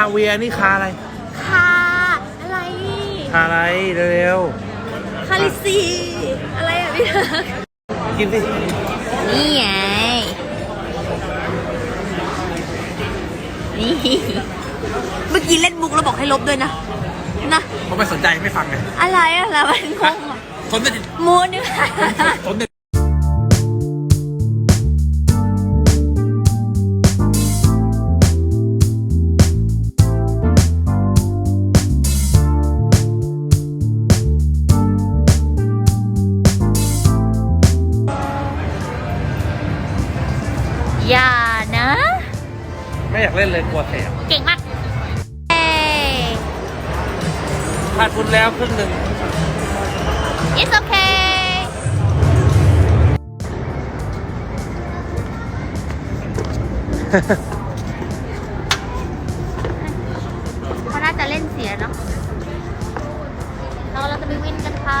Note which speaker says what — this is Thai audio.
Speaker 1: าเวียร์นี่คาอะไร
Speaker 2: ค่ะอะไร
Speaker 1: คาอะไรเร็ว
Speaker 2: คาริซีอะไรอะพี่
Speaker 1: ๆกินสิ
Speaker 2: นี่ไงนี่เมื่อกี้เล่นมุกแล้วบอกให้ลบด้วยนะนะ
Speaker 1: ผมไม่สนใจไม่ฟังไง
Speaker 2: อะไรอะไรมันงงอะ
Speaker 1: สนแต่
Speaker 2: มูนี่
Speaker 1: สนแต่
Speaker 2: อย่านะ
Speaker 1: ไม่อยากเล่นเลยกลัวแสบ
Speaker 2: เก่งมากเอ้ย
Speaker 1: ขาดทุนแล้วครึ่งหนึ่ง
Speaker 2: it's okay เขาน่าจะเล่นเสียเนาะเราเราจะไปวิ่งกันค่ะ